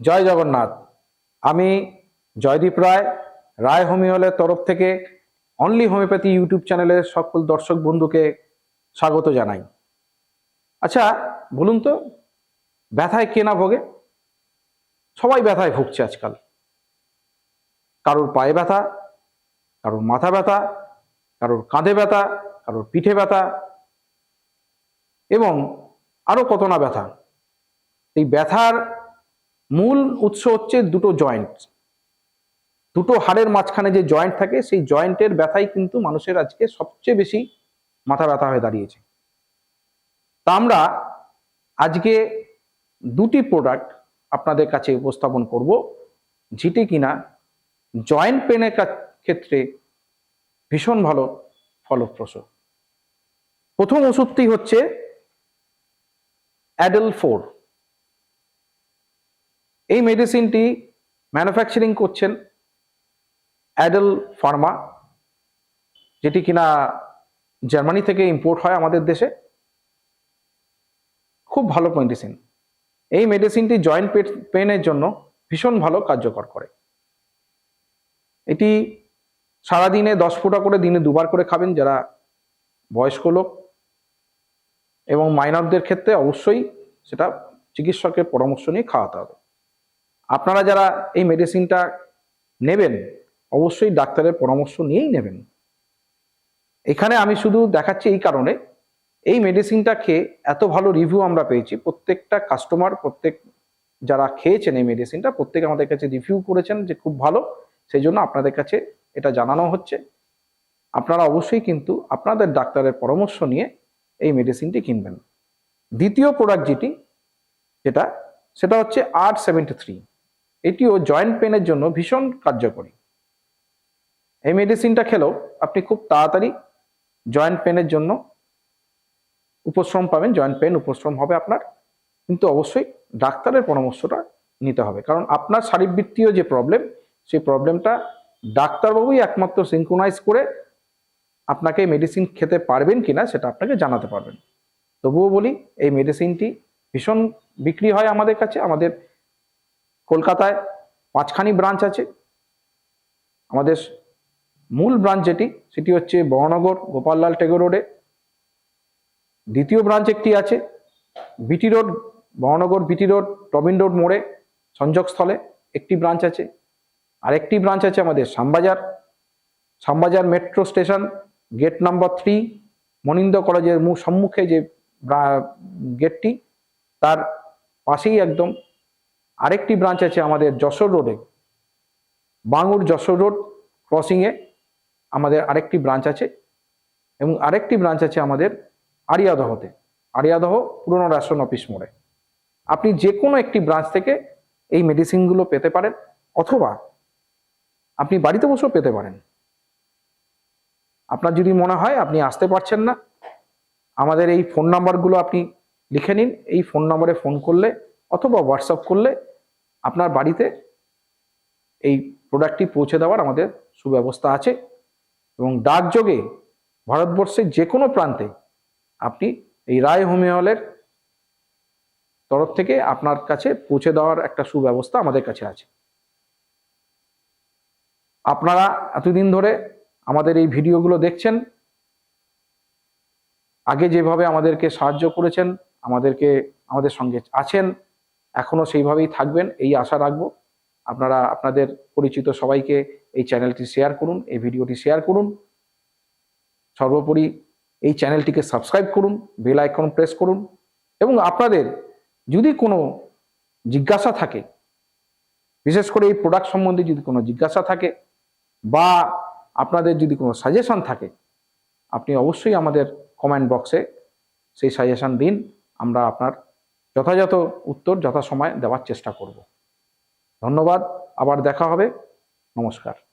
জয় জগন্নাথ। আমি জয়দীপ রায় রায় হোমিওলের তরফ থেকে অনলি হোমিওপ্যাথি ইউটিউব চ্যানেলের সকল দর্শক বন্ধুকে স্বাগত জানাই। আচ্ছা বলুন তো, ব্যথায় কে না ভোগে? সবাই ব্যথায় ভুগছে আজকাল। কারোর পায়ে ব্যথা, কারোর মাথা ব্যথা, কারোর কাঁধে ব্যথা, কারোর পিঠে ব্যথা, এবং আরও কত না ব্যথা। এই ব্যথার মূল উৎস হচ্ছে দুটো জয়েন্ট দুটো হাড়ের মাঝখানে যে জয়েন্ট থাকে, সেই জয়েন্টের ব্যথাই কিন্তু মানুষের আজকে সবচেয়ে বেশি মাথা ব্যথা হয়ে দাঁড়িয়েছে। তা আমরা আজকে দুটি প্রোডাক্ট আপনাদের কাছে উপস্থাপন করব, যেটি কিনা জয়েন্ট পেনের ক্ষেত্রে ভীষণ ভালো ফলপ্রসূ। প্রথম ওষুধটি হচ্ছে অ্যাডেল ফোর এই মেডিসিনটি ম্যানুফ্যাকচারিং করছেন অ্যাডেল ফার্মা যেটি কিনা জার্মানি থেকে ইম্পোর্ট হয় আমাদের দেশে। খুব ভালো মেডিসিন এই মেডিসিনটি জয়েন্ট পেনের জন্য ভীষণ ভালো কার্যকর করে। এটি সারাদিনে দশ ফোঁটা করে দিনে দুবার করে খাবেন যারা বয়স্ক লোক। এবং মাইনরদের ক্ষেত্রে অবশ্যই সেটা চিকিৎসকের পরামর্শ নিয়ে খাওয়াতে হবে। আপনারা যারা এই মেডিসিনটা নেবেন, অবশ্যই ডাক্তারের পরামর্শ নিয়েই নেবেন। এখানে আমি শুধু দেখাচ্ছি এই কারণে, এই মেডিসিনটা খেয়ে এত ভালো রিভিউ আমরা পেয়েছি। প্রত্যেকটা কাস্টমার প্রত্যেক যারা খেয়েছেন এই মেডিসিনটা প্রত্যেকে আমাদের কাছে রিভিউ করেছেন যে খুব ভালো, সেই জন্য আপনাদের কাছে এটা জানানো হচ্ছে। আপনারা অবশ্যই কিন্তু আপনাদের ডাক্তারের পরামর্শ নিয়ে এই মেডিসিনটি কিনবেন। দ্বিতীয় প্রোডাক্ট যেটি, যেটা, সেটা হচ্ছে আর সেভেন্টি থ্রি এটিও জয়েন্ট পেনের জন্য ভীষণ কার্যকরী। এই মেডিসিনটা খেলেও আপনি খুব তাড়াতাড়ি জয়েন্ট পেনের জন্য উপশ্রম পাবেন জয়েন্ট পেন উপশ্রম হবে আপনার, কিন্তু অবশ্যই ডাক্তারের পরামর্শটা নিতে হবে। কারণ আপনার শারীরবৃত্তীয় যে প্রবলেম সেই প্রবলেমটা ডাক্তারবাবুই একমাত্র সিঙ্ক্রোনাইজ করে আপনাকে মেডিসিন খেতে পারবেন কিনা সেটা আপনাকে জানাতে পারবেন। তবুও বলি, এই মেডিসিনটি ভীষণ বিক্রি হয় আমাদের কাছে, আমাদের কলকাতায় পাঁচখানি ব্রাঞ্চ আছে। আমাদের মূল ব্রাঞ্চ যেটি, সেটি হচ্ছে বহনগর গোপাললাল টেগোর রোডে দ্বিতীয় ব্রাঞ্চ একটি আছে BT road বহনগর BT road Tobin road মোড়ে, সংযোগস্থলে একটি ব্রাঞ্চ আছে। আরেকটি ব্রাঞ্চ আছে আমাদের Shyambazar. Shyambazar metro station gate number three মনিন্দ কলেজের সম্মুখে যে গেটটি তার পাশেই একদম আরেকটি ব্রাঞ্চ আছে আমাদের যশোর রোডে বাঙুর যশোর রোড ক্রসিংয়ে আমাদের আরেকটি ব্রাঞ্চ আছে এবং আরেকটি ব্রাঞ্চ আছে আমাদের আরিয়াদহতে। আরিয়াদহ পুরনো রেশন অফিস মোড়ে। আপনি যে কোনো একটি ব্রাঞ্চ থেকে এই মেডিসিনগুলো পেতে পারেন অথবা আপনি বাড়িতে বসেও পেতে পারেন। আপনার যদি মনে হয় আপনি আসতে পারছেন না, আমাদের এই ফোন নাম্বারগুলো আপনি লিখে নিন। এই ফোন নম্বরে ফোন করলে অথবা হোয়াটসঅ্যাপ করলে আপনার বাড়িতে এই প্রোডাক্টটি পৌঁছে দেওয়ার আমাদের সুব্যবস্থা আছে এবং ডাকযোগে ভারতবর্ষের যে কোনো প্রান্তে আপনি এই রায় হোমিওলের তরফ থেকে আপনার কাছে পৌঁছে দেওয়ার একটা সুব্যবস্থা আমাদের কাছে আছে। আপনারা এতদিন ধরে আমাদের এই ভিডিওগুলো দেখছেন। আগে যেভাবে আমাদেরকে সাহায্য করেছেন, আমাদেরকে, আমাদের সঙ্গে আছেন এখনও সেইভাবেই থাকবেন, এই আশা রাখব। আপনারা, আপনাদের পরিচিত সবাইকে এই চ্যানেলটি শেয়ার করুন, এই ভিডিওটি শেয়ার করুন। সর্বোপরি এই চ্যানেলটিকে সাবস্ক্রাইব করুন, বেল আইকন প্রেস করুন এবং আপনাদের যদি কোনো জিজ্ঞাসা থাকে, বিশেষ করে এই প্রোডাক্ট সম্বন্ধে যদি কোনো জিজ্ঞাসা থাকে বা আপনাদের যদি কোনো সাজেশন থাকে, আপনি অবশ্যই আমাদের কমেন্ট বক্সে সেই সাজেশন দিন, আমরা আপনার যথাযথ উত্তর যথাসময় দেওয়ার চেষ্টা করব। ধন্যবাদ আবার দেখা হবে। নমস্কার।